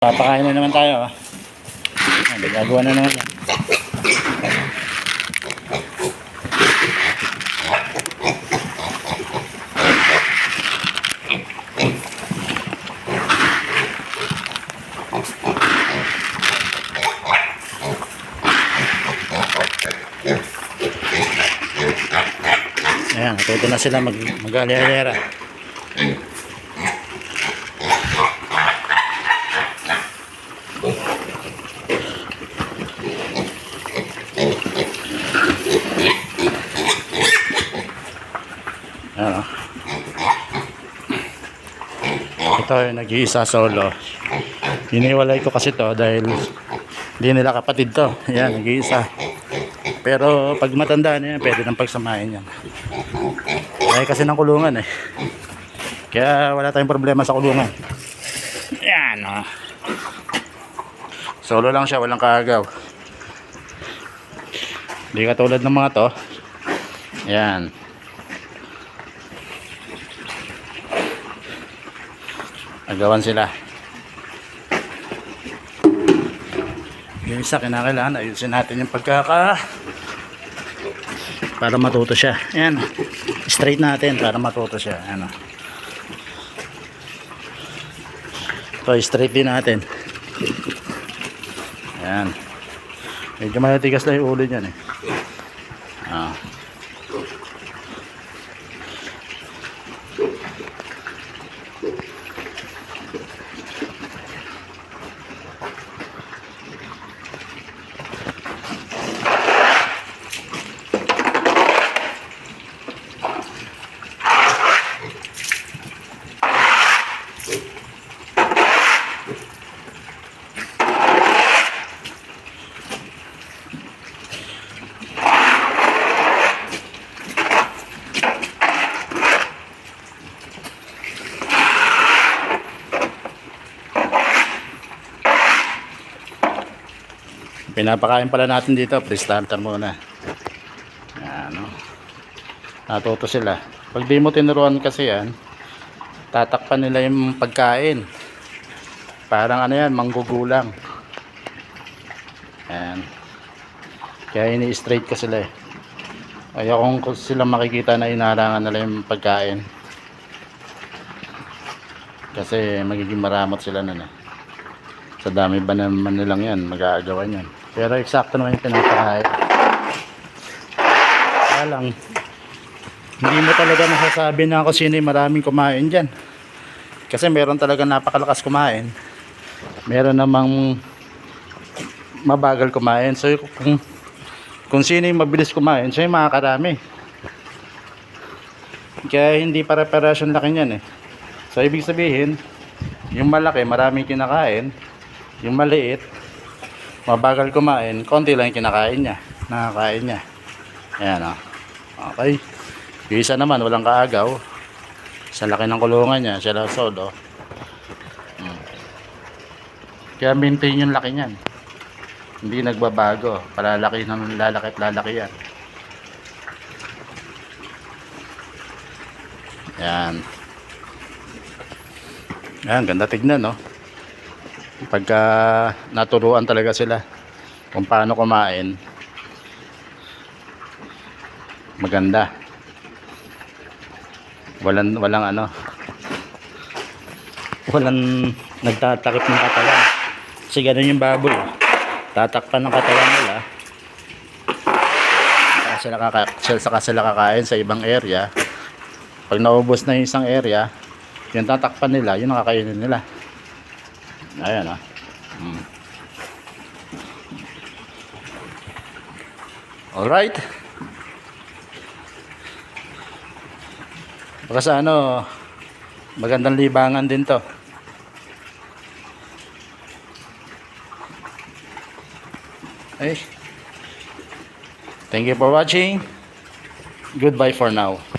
Papakain na naman tayo. ah. Ayan, Gagawa na naman yan. Ayan, natuto na sila mag Ito yung nag-iisa solo. Hiniwalay ko kasi to dahil hindi nila kapatid to. Yan, nag-iisa. Pero pag matanda na yan, pwede nang pagsamahin yan. Dahil kasi ng kulungan eh. Kaya wala tayong problema sa kulungan. Yan oh. Solo lang siya, walang kaagaw. Hindi katulad ng mga to. Yan. Agawan sila. Yung isa kinakailangan ayusin natin yung pagkaka para matuto siya. Ayan. Straight natin para matuto siya. Ano. Ito, straight din natin. Ayan. Medyo malatigas lang yung ulo niyan eh. Ah. Pinapakain pala natin dito, pre-starter muna. Ayan, no? Natuto sila. Pag di mo tinuruan kasi yan, tatakpan nila yung pagkain. Parang ano yan, manggugulang. Ayan. Kaya ini-straight ko sila eh. Ayaw kung sila makikita na inarangan nila yung pagkain. Kasi magiging maramot sila nun eh. Sa dami ba naman nilang yan, mag-aagawan yan. Pero eksakto naman yung pinapakain. Kaya lang, hindi mo talaga masasabi na kung sino maraming kumain dyan. Kasi meron talaga napakalakas kumain. Meron namang mabagal kumain. So kung, kung sino yung mabilis kumain, siya yung makakarami. Kaya hindi para-parehas laki niyan eh. So ibig sabihin, yung malaki maraming kinakain, yung maliit, mabagal kumain, konti lang kinakain niya. Nakakain niya. Ayan o. Okay. Yung isa naman, walang kaagaw. Sa laki ng kulungan niya, siya lang solo. Hmm. Kaya maintain yung laki niyan. Hindi nagbabago. Palalaki ng lalaki at lalaki yan. Yan. Yan, ganda tignan, no? Pagka naturuan talaga sila kung paano kumain, maganda. Walang, walang ano, walang nagtatakip ng katawan. Kasi ganun yung baboy. Tatakpan ng katawan nila. Sila, kaka, saka sila kakain sa ibang area. Pag naubos na yung isang area, yung tatakpan nila, yun ang nila. Ayan ah. Hmm. Alright. Baka sa ano, magandang libangan din to. Ay. Thank you for watching. Goodbye for now.